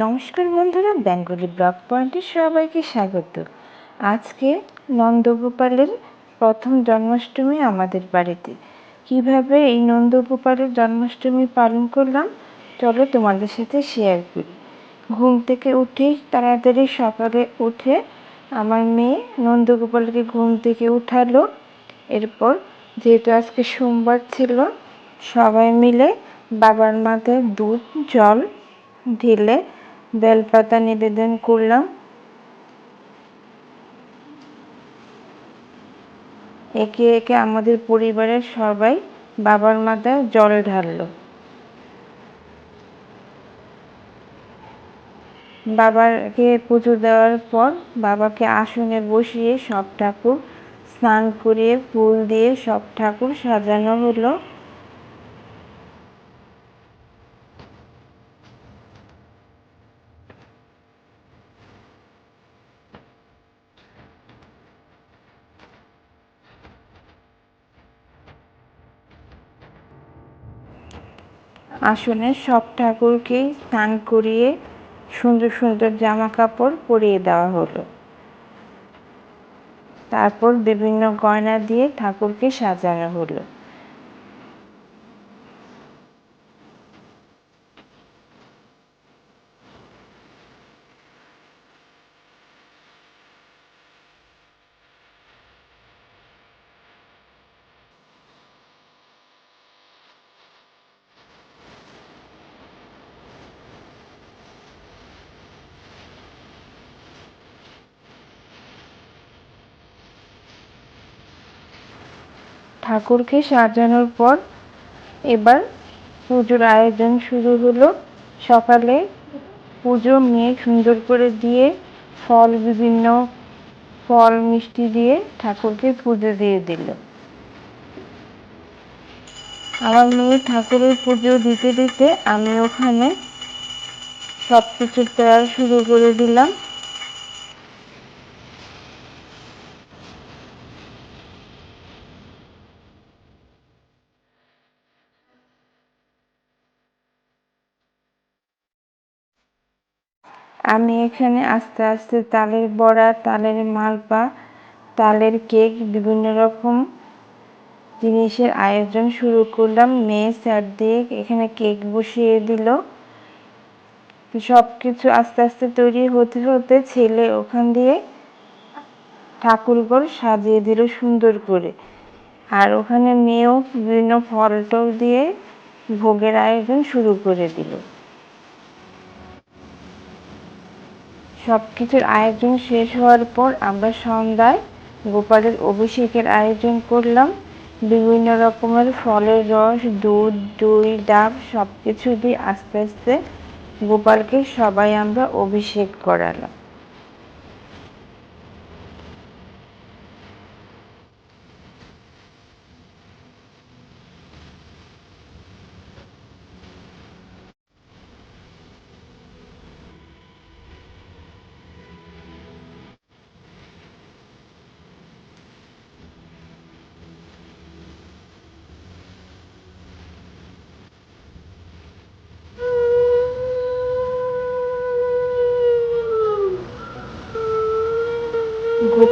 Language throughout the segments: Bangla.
নমস্কার বন্ধুরা, বেঙ্গলি ব্লগ পয়েন্টে সবাইকে স্বাগত। আজকে নন্দগোপালের প্রথম জন্মাষ্টমী আমাদের বাড়িতে। কীভাবে এই নন্দগোপালের জন্মাষ্টমী পালন করলাম, চলো তোমাদের সাথে শেয়ার করি। ঘুম থেকে উঠেই তাড়াতাড়ি সকালে উঠে আমার মেয়ে নন্দগোপালকে ঘুম থেকে উঠালো। এরপর যেহেতু আজকে সোমবার ছিল, সবাই মিলে বাবার মাথায় দুধ, জল ঢেলে বেলপাতা নিবেদন করলাম। একে একে আমাদের পরিবারের সবাই বাবার মাথায় জল ঢাললো। বাবাকে পুজো দেওয়ার পর বাবাকে আসনে বসিয়ে সব ঠাকুর স্নান করিয়ে ফুল দিয়ে সব ঠাকুর সাজানো হলো। আসনে সব ঠাকুরকেই স্নান করিয়ে সুন্দর সুন্দর জামা কাপড় পরিয়ে দেওয়া হলো। তারপর বিভিন্ন গয়না দিয়ে ঠাকুরকে সাজানো হলো। ঠাকুরকে সাজানোর পর এবার পুজোর আয়োজন শুরু হলো। সকালে পুজো মেয়ে সুন্দর করে দিয়ে ফল, বিভিন্ন ফল, মিষ্টি দিয়ে ঠাকুরকে পুজো দিয়ে দিল। আমার মেয়ে ঠাকুরের পুজো দিতে দিতে আমি ওখানে সব কিছু তৈরি শুরু করে দিলাম। আমি এখানে আস্তে আস্তে তালের বড়া, তালের মালপা তালের কেক, বিভিন্ন রকম জিনিসের আয়োজন শুরু করলাম। মেয়ে স্যার দিয়ে এখানে কেক বসিয়ে দিল। সব কিছু আস্তে আস্তে তৈরি হতে হতে ছেলে ওখান দিয়ে ঠাকুরঘর সাজিয়ে দিল সুন্দর করে। আর ওখানে মেয়েও বিভিন্ন ফল টল দিয়ে ভোগের আয়োজন শুরু করে দিল। সব কিছুর আয়োজন শেষ হওয়ার পর আমরা সন্ধ্যায় গোপালের অভিষেকের আয়োজন করলাম। বিভিন্ন রকমের ফলের রস, দুধ, দই, ডাব সব কিছু দিয়ে আস্তে আস্তে গোপালকে সবাই আমরা অভিষেক করালাম।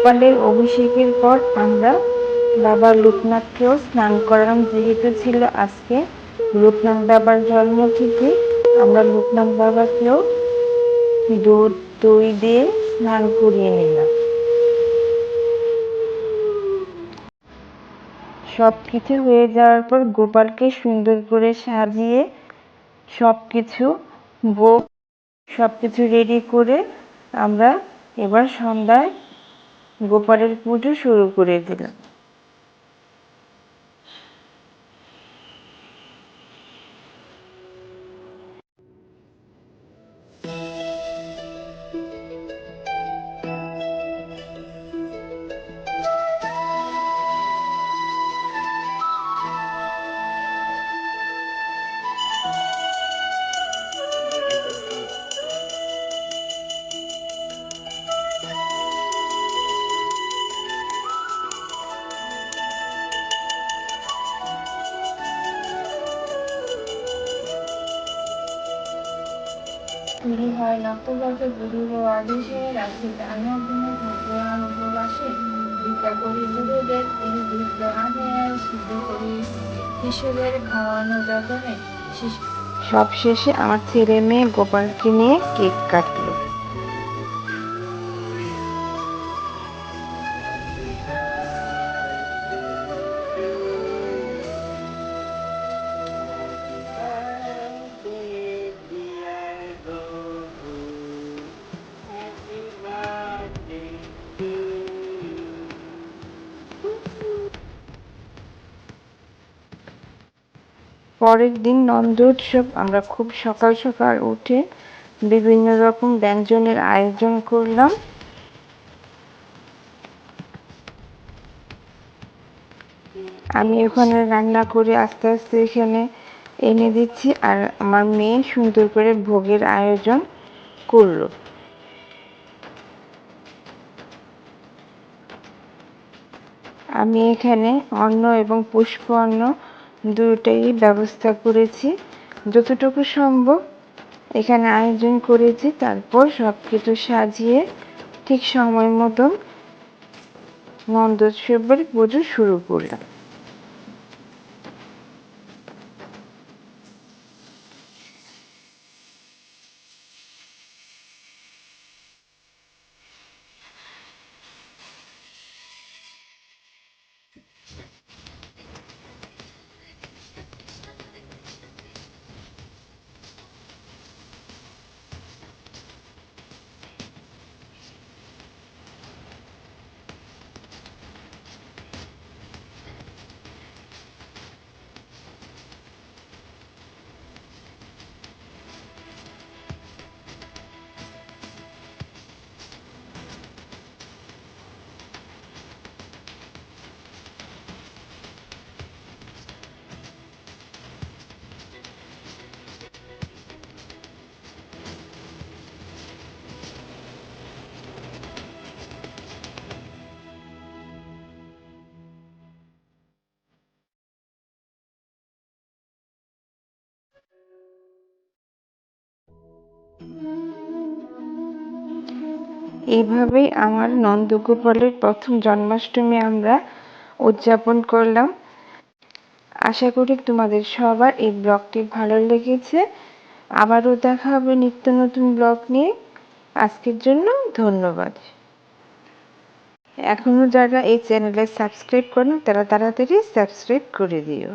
গোপালের অভিষেকের পর আমরা বাবা লোকনাথকেও স্নান করালাম। যেহেতু ছিল আজকে লোকনাথ বাবার জন্মতিথি, আমরা লোকনাথ বাবাকেও দুধ দই দিয়ে স্নান করিয়ে নিলাম। সব কিছু হয়ে যাওয়ার পর গোপালকে সুন্দর করে সাজিয়ে সব কিছু ভোগ সব কিছু রেডি করে আমরা এবার সন্ধ্যায় গোপালের পুজো শুরু করে দিলাম। শুরু হয় নক্ষত্র গুরু ও আদেশে রাখি। টানা দিনে ভগবান উপবাসে ভিক্ষা করি গুরুদের তিনি আনে সিদ্ধ করি শিশুদের খাওয়ানো যতনে সব শেষে আমার ছেলে মেয়ে গোপালকে নিয়ে কেক কাটলো। পরের দিন নন্দোৎসব, আমরা খুব সকাল সকাল উঠে বিভিন্ন রকম ব্যঞ্জনের আয়োজন করলাম। আমি ওখানে রান্না করে আস্তে আস্তে এখানে এনে দিচ্ছি আর আমার মেয়ে সুন্দর করে ভোগের আয়োজন করল। আমি এখানে অন্ন এবং পুষ্প অন্ন দুটাই ব্যবস্থা করেছি। যতটুকু সম্ভব এখানে আয়োজন করেছি, তারপর সব কিছু সাজিয়ে ঠিক সময় মতন নন্দোৎসবের পুজো শুরু করলাম। এইভাবেই আমার নন্দগোপালের প্রথম জন্মাষ্টমী আমরা উদযাপন করলাম। আশা করি তোমাদের সবার এই ব্লগটি ভালো লেগেছে। আবারও দেখা হবে নিত্য নতুন ব্লগ নিয়ে। আজকের জন্য ধন্যবাদ। এখনও যারা এই চ্যানেলে সাবস্ক্রাইব করেন, তারা তাড়াতাড়ি সাবস্ক্রাইব করে দিও।